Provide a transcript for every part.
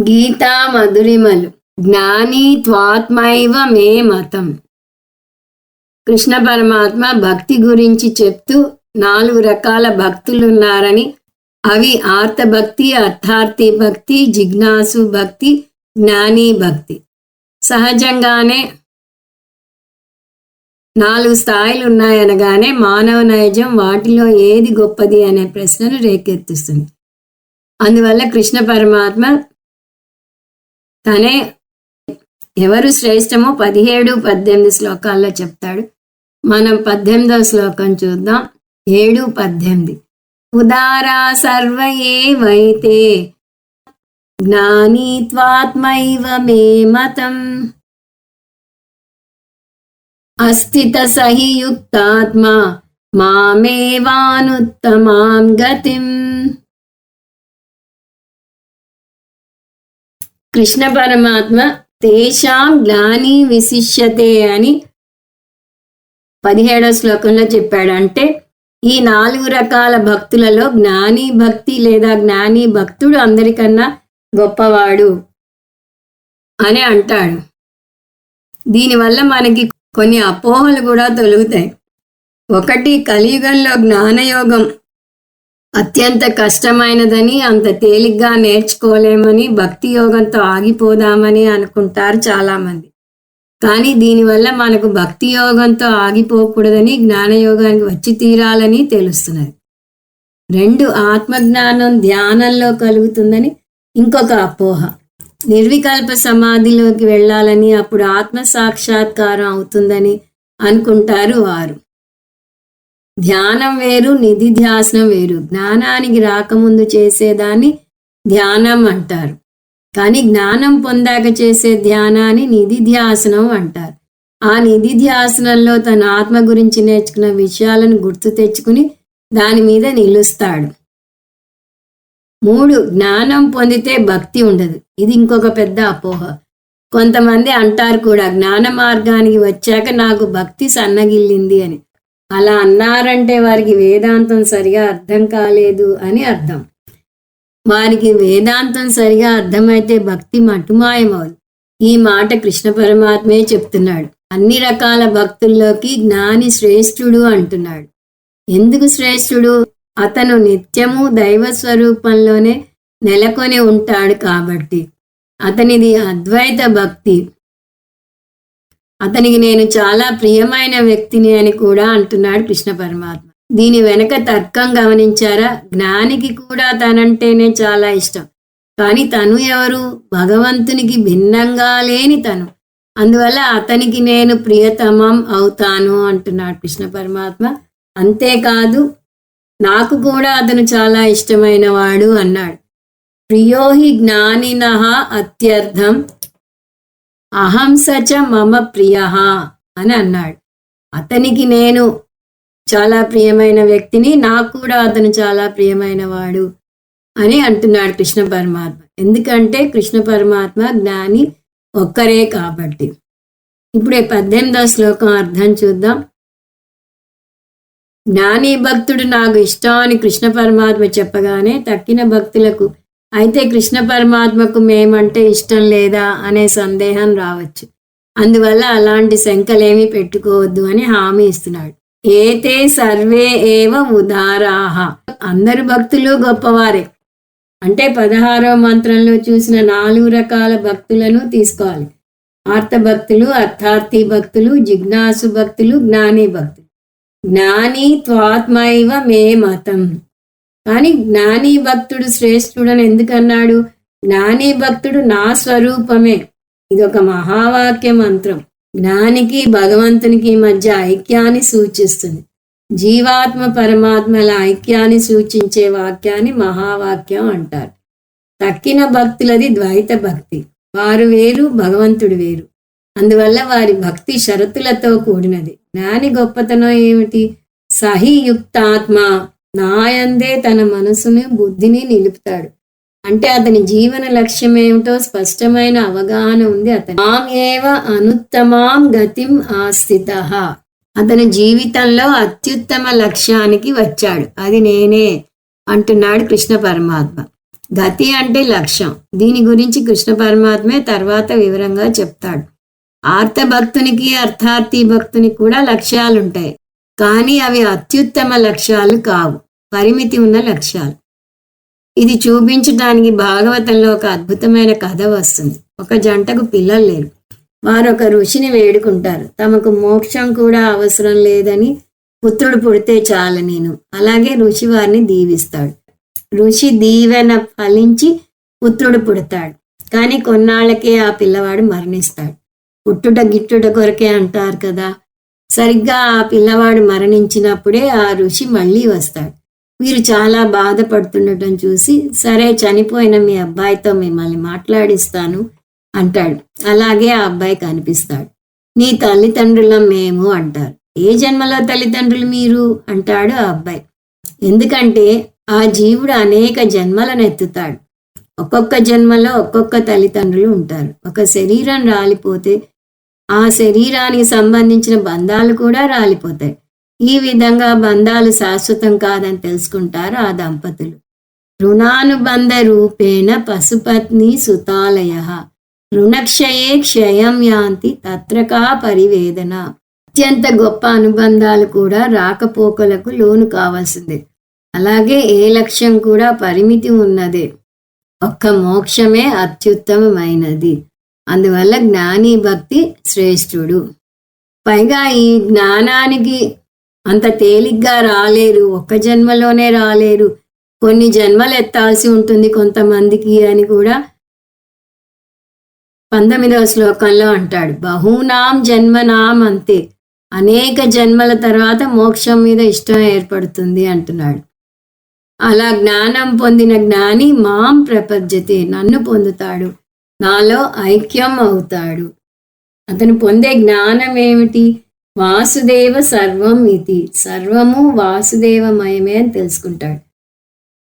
గీతా మధురిమలు. జ్ఞాని త్వాత్మైవ మే మతం. కృష్ణ పరమాత్మ భక్తి గురించి చెప్తూ నాలుగు రకాల భక్తులున్నారని అవి ఆర్త భక్తి అర్థార్థి భక్తి జిజ్ఞాసు భక్తి జ్ఞాని భక్తి. సహజంగానే నాలుగు స్థాయిలు ఉన్నాయనగానే మానవ నైజం వాటిలో ఏది గొప్పది అనే ప్రశ్నను రేకెత్తిస్తుంది. అందువల్ల కృష్ణ పరమాత్మ తనే ఎవరు శ్రేష్టమో పదిహేడు పద్దెనిమిది శ్లోకాల్లో చెప్తాడు. మనం పద్దెనిమిదవ శ్లోకం చూద్దాం. ఏడు పద్దెనిమిది. ఉదారా సర్వ ఏవైతే జ్ఞాని మే మతం. అస్థిత సహియుక్తాత్మ మామేవానుత్తమాం గతిం. కృష్ణ పరమాత్మ తేషాం గ్లాని విశిష్యతే అని పదిహేడో శ్లోకంలో చెప్పాడు. అంటే ఈ నాలుగు రకాల భక్తులలో జ్ఞాని భక్తి లేదా జ్ఞాని భక్తుడు అందరికన్నా గొప్పవాడు అని అంటాడు. దీనివల్ల మనకి కొన్ని అపోహలు కూడా తొలుగుతాయి. ఒకటి కలియుగంలో జ్ఞానయోగం అత్యంత కష్టమైనదని అంత తేలిగ్గా నేర్చుకోలేమని భక్తి యోగంతో ఆగిపోదామని అనుకుంటారు చాలామంది. కానీ దీనివల్ల మనకు భక్తి యోగంతో ఆగిపోకూడదని జ్ఞానయోగానికి వచ్చి తీరాలని తెలుస్తున్నది. రెండు ఆత్మజ్ఞానం ధ్యానంలో కలుగుతుందని ఇంకొక అపోహ. నిర్వికల్ప సమాధిలోకి వెళ్ళాలని అప్పుడు ఆత్మ సాక్షాత్కారం అవుతుందని అనుకుంటారు వారు. ధ్యానం వేరు నిధి ధ్యాసనం వేరు. జ్ఞానానికి రాకముందు చేసేదాన్ని ధ్యానం అంటారు. కానీ జ్ఞానం పొందాక చేసే ధ్యానాన్ని నిధి ధ్యాసనం అంటారు. ఆ నిధి ధ్యాసనంలో తన ఆత్మ గురించి నేర్చుకున్న విషయాలను గుర్తు తెచ్చుకుని దాని మీద నిలుస్తాడు. మూడు జ్ఞానం పొందితే భక్తి ఉండదు. ఇది ఇంకొక పెద్ద అపోహ. కొంతమంది అంటారు కూడా జ్ఞాన మార్గానికి వచ్చాక నాకు భక్తి సన్నగిల్లింది అని. అలా అన్నారంటే వారికి వేదాంతం సరిగా అర్థం కాలేదు అని అర్థం. వారికి వేదాంతం సరిగా అర్థమైతే భక్తి మటుమాయమవుదు. ఈ మాట కృష్ణ పరమాత్మే చెప్తున్నాడు. అన్ని రకాల భక్తుల్లోకి జ్ఞాని శ్రేష్ఠుడు అంటున్నాడు. ఎందుకు శ్రేష్ఠుడు? అతను నిత్యము దైవ స్వరూపంలోనే నెలకొని ఉంటాడు కాబట్టి. అతనిది అద్వైత భక్తి. అతనికి నేను చాలా ప్రియమైన వ్యక్తిని అని కూడా అంటున్నాడు కృష్ణ పరమాత్మ. దీని వెనక తర్కం గమనించారా? జ్ఞానికి కూడా తనంటేనే చాలా ఇష్టం. కానీ తను ఎవరు? భగవంతునికి భిన్నంగా లేని తను. అందువల్ల అతనికి నేను ప్రియతమం అవుతాను అంటున్నాడు కృష్ణ పరమాత్మ. అంతేకాదు నాకు కూడా అతను చాలా ఇష్టమైన వాడు అన్నాడు. ప్రియోహి జ్ఞానిన అత్యర్థం. అహం సచ మమ ప్రియ అని అన్నాడు. అతనికి నేను చాలా ప్రియమైన వ్యక్తిని నాకు కూడా అతను చాలా ప్రియమైన వాడు అని అంటున్నాడు కృష్ణ పరమాత్మ. ఎందుకంటే కృష్ణ పరమాత్మ జ్ఞాని ఒక్కరే కాబట్టి. ఇప్పుడు పద్దెనిమిదో శ్లోకం అర్థం చూద్దాం. జ్ఞాని భక్తుడు నాకు ఇష్టం అని కృష్ణ పరమాత్మ చెప్పగానే తక్కిన భక్తులకు అయితే కృష్ణ పరమాత్మకు మేమంటే ఇష్టం లేదా అనే సందేహం రావచ్చు. అందువల్ల అలాంటి శంకలేమీ పెట్టుకోవద్దు అని హామీ ఇస్తున్నాడు. ఏతే సర్వే ఏవ ఉదారాహ. అందరు భక్తులు గొప్పవారే. అంటే పదహారవ మంత్రంలో చూసిన నాలుగు రకాల భక్తులను తీసుకోవాలి. ఆర్త భక్తులు అర్థార్థి భక్తులు జిజ్ఞాసు భక్తులు జ్ఞాని భక్తులు. జ్ఞాని త్వాత్మైవ మే మతం. కానీ జ్ఞాని భక్తుడు శ్రేష్ఠుడని ఎందుకన్నాడు? జ్ఞాని భక్తుడు నా స్వరూపమే. ఇది ఒక మహావాక్య మంత్రం. జ్ఞానికి భగవంతునికి మధ్య ఐక్యాన్ని సూచిస్తుంది. జీవాత్మ పరమాత్మల ఐక్యాన్ని సూచించే వాక్యాన్ని మహావాక్యం అంటారు. తక్కిన భక్తులది ద్వైత భక్తి. వారు వేరు భగవంతుడు వేరు. అందువల్ల వారి భక్తి షరతులతో కూడినది. జ్ఞాని గొప్పతనం ఏమిటి? సహియుక్తాత్మ. నాయందే తన మనసుని బుద్ధిని నిలుపుతాడు. అంటే అతని జీవన లక్ష్యం ఏమిటో స్పష్టమైన అవగాహన ఉంది అతను మాం ఏవ అనుత్తమాం గతిం ఆస్థిత. అతని జీవితంలో అత్యుత్తమ లక్ష్యానికి వచ్చాడు. అది నేనే అంటున్నాడు కృష్ణ పరమాత్మ. గతి అంటే లక్ష్యం. దీని గురించి కృష్ణ పరమాత్మే తర్వాత వివరంగా చెప్తాడు. ఆర్త భక్తునికి అర్థార్థి భక్తునికి కూడా లక్ష్యాలు ఉంటాయి కానీ అవి అత్యుత్తమ లక్ష్యాలు కావు. పరిమితి ఉన్న లక్ష్యాలు. ఇది చూపించడానికి భాగవతంలో ఒక అద్భుతమైన కథ వస్తుంది. ఒక జంటకు పిల్లలు లేరు. వారు ఒక ఋషిని వేడుకుంటారు. తమకు మోక్షం కూడా అవసరం లేదని పుత్రుడు పుడితే చాలు నేను. అలాగే ఋషి వారిని దీవిస్తాడు. ఋషి దీవెన ఫలించి పుత్రుడు పుడతాడు. కానీ కొన్నాళ్ళకే ఆ పిల్లవాడు మరణిస్తాడు. పుట్టుట గిట్టుట కొరకే అంటారు కదా. సరిగ్గా ఆ పిల్లవాడు మరణించినప్పుడే ఆ ఋషి మళ్ళీ వస్తాడు. వీరు చాలా బాధపడుతుండటం చూసి సరే చనిపోయిన మీ అబ్బాయితో మిమ్మల్ని మాట్లాడిస్తాను అంటాడు. అలాగే ఆ అబ్బాయి కనిపిస్తాడు. నీ తల్లిదండ్రులం మేము అంటారు. ఏ జన్మలో తల్లిదండ్రులు మీరు? అంటాడు ఆ అబ్బాయి. ఎందుకంటే ఆ జీవుడు అనేక జన్మలను ఎత్తుతాడు. ఒక్కొక్క జన్మలో ఒక్కొక్క తల్లిదండ్రులు ఉంటారు. ఒక శరీరం రాలిపోతే ఆ శరీరానికి సంబంధించిన బంధాలు కూడా రాలిపోతాయి. ఈ విధంగా బంధాలు శాశ్వతం కాదని తెలుసుకుంటారు ఆ దంపతులు. రుణానుబంధ రూపేణ పశుపత్ని సుతాలయ. రుణక్షయే క్షయం యాంతి తత్రకా పరివేదన. అత్యంత గొప్ప అనుబంధాలు కూడా రాకపోకలకు లోను కావాల్సిందే. అలాగే ఏ లక్ష్యం కూడా పరిమితి ఉన్నదే. ఒక్క మోక్షమే అత్యుత్తమమైనది. అందువల్ల జ్ఞాని భక్తి శ్రేష్ఠుడు. పైగా ఈ జ్ఞానానికి అంత తేలిగ్గా రాలేరు. ఒక్క జన్మలోనే రాలేరు. కొన్ని జన్మలు ఎత్తాల్సి ఉంటుంది కొంతమందికి అని కూడా పంతొమ్మిదవ శ్లోకంలో అంటాడు. బహూనాం జన్మనాం అంతే. అనేక జన్మల తర్వాత మోక్షం మీద ఇష్టం ఏర్పడుతుంది అంటున్నాడు. అలా జ్ఞానం పొందిన జ్ఞాని మాం ప్రపంచతే నన్ను పొందుతాడు. నాలో ఐక్యం అవుతాడు. అతను పొందే జ్ఞానం ఏమిటి? వాసుదేవ సర్వం ఇది సర్వము వాసుదేవమయమే అని తెలుసుకుంటాడు.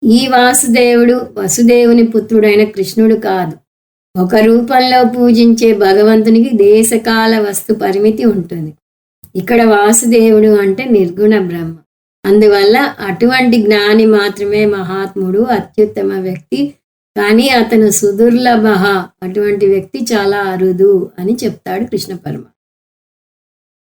ఈ వాసుదేవుడు వసుదేవుని పుత్రుడైన కృష్ణుడు కాదు. ఒక రూపంలో పూజించే భగవంతునికి దేశకాల వస్తు పరిమితి ఉంటుంది. ఇక్కడ వాసుదేవుడు అంటే నిర్గుణ బ్రహ్మ. అందువల్ల అటువంటి జ్ఞాని మాత్రమే మహాత్ముడు అత్యుత్తమ వ్యక్తి. కానీ అతను సుదుర్లభ అటువంటి వ్యక్తి చాలా అరుదు అని చెప్తాడు కృష్ణ పరమ.